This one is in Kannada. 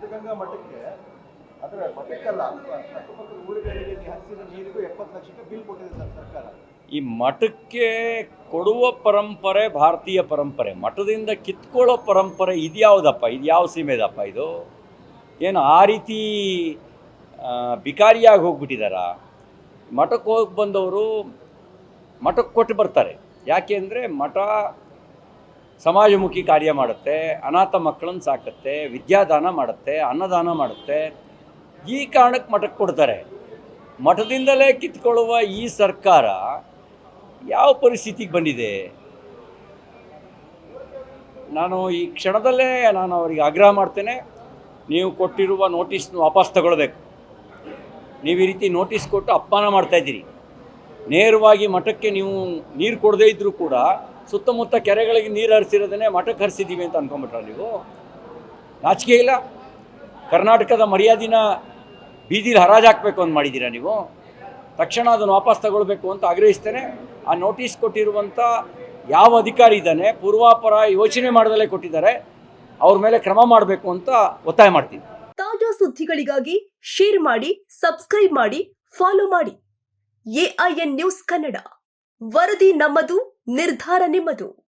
ಸಿದ್ಧಗಂಗಾ ಮಠಕ್ಕೆ, ಅದರ ಮಠಕ್ಕಲ್ಲ, ಅಕ್ಕಪಕ್ಕದ ಊರುಗಳಿಗೆ ಹರಿಸಿದ ನೀರಿಗೂ ಎಪ್ಪತ್ತು ಲಕ್ಷಕ್ಕೆ ಬಿಲ್ ಕೊಟ್ಟಿದೆ ಸರ್ ಸರ್ಕಾರ. ಈ ಮಠಕ್ಕೆ ಕೊಡುವ ಪರಂಪರೆ ಭಾರತೀಯ ಪರಂಪರೆ. ಮಠದಿಂದ ಕಿತ್ಕೊಳ್ಳೋ ಪರಂಪರೆ ಇದ್ಯಾವುದಪ್ಪ ಇದು ಯಾವ ಸೀಮೆದಪ್ಪ ಇದು? ಏನು ಆ ರೀತಿ ಬಿಕಾರಿಯಾಗಿ ಹೋಗ್ಬಿಟ್ಟಿದಾರ? ಮಠಕ್ಕೆ ಹೋಗಿ ಬಂದವರು ಮಠಕ್ಕೆ ಕೊಟ್ಟು ಬರ್ತಾರೆ. ಯಾಕೆ ಅಂದರೆ ಮಠ ಸಮಾಜಮುಖಿ ಕಾರ್ಯ ಮಾಡುತ್ತೆ, ಅನಾಥ ಮಕ್ಕಳನ್ನು ಸಾಕುತ್ತೆ, ವಿದ್ಯಾದಾನ ಮಾಡುತ್ತೆ, ಅನ್ನದಾನ ಮಾಡುತ್ತೆ. ಈ ಕಾರಣಕ್ಕೆ ಮಠಕ್ಕೆ ಕೊಡ್ತಾರೆ. ಮಠದಿಂದಲೇ ಕಿತ್ಕೊಳ್ಳುವ ಈ ಸರ್ಕಾರ ಯಾವ ಪರಿಸ್ಥಿತಿಗೆ ಬಂದಿದೆ? ನಾನು ಈ ಕ್ಷಣದಲ್ಲೇ ನಾನು ಅವರಿಗೆ ಆಗ್ರಹ ಮಾಡ್ತೇನೆ. ನೀವು ಕೊಟ್ಟಿರುವ ನೋಟಿಸ್ ವಾಪಸ್ ತಗೊಳ್ಬೇಕು. ನೀವು ಈ ರೀತಿ ನೋಟಿಸ್ ಕೊಟ್ಟು ಅಪಮಾನ ಮಾಡ್ತಾಯಿದ್ದೀರಿ ನೇರವಾಗಿ ಮಠಕ್ಕೆ ನೀವು ನೀರು ಕೊಡದೇ ಇದ್ದರೂ ಕೂಡ ಸುತ್ತಮುತ್ತ ಕೆರೆಗಳಿಗೆ ನೀರು ಹರಿಸಿರೋದನ್ನೇ ಮಠಕ್ಕೆ ಹರಿಸಿದ್ದೀವಿ ಅಂತ ಅನ್ಕೊಂಬಿಟ್ರ ನೀವು? ನಾಚಿಕೆ ಇಲ್ಲ. ಕರ್ನಾಟಕದ ಮರ್ಯಾದಿನ ಬೀದಿಲಿ ಹರಾಜು ಹಾಕಬೇಕು ಅಂತ ಮಾಡಿದ್ದೀರಾ ನೀವು? ತಕ್ಷಣ ಅದನ್ನು ವಾಪಸ್ ತಗೊಳ್ಬೇಕು ಅಂತ ಆಗ್ರಹಿಸ್ತೇನೆ. ಆ ನೋಟಿಸ್ ಕೊಟ್ಟಿರುವಂಥ ಯಾವ ಅಧಿಕಾರಿ ಇದ್ದಾನೆ, ಪೂರ್ವಾಪರ ಯೋಚನೆ ಮಾಡದಲ್ಲೇ ಕೊಟ್ಟಿದ್ದಾರೆ. ಅವ್ರ ಮೇಲೆ ಕ್ರಮ ಮಾಡಬೇಕು ಅಂತ ಒತ್ತಾಯ ಮಾಡ್ತೀನಿ. ತಾಜಾ ಸುದ್ದಿಗಳಿಗಾಗಿ ಶೇರ್ ಮಾಡಿ ಸಬ್ಸ್ಕ್ರೈಬ್ ಮಾಡಿ ಫಾಲೋ ಮಾಡಿ. AIN news Kannada. ವರದಿ ನಮ್ಮದು. ನಿರ್ಧಾರ ನಿಮ್ಮದು.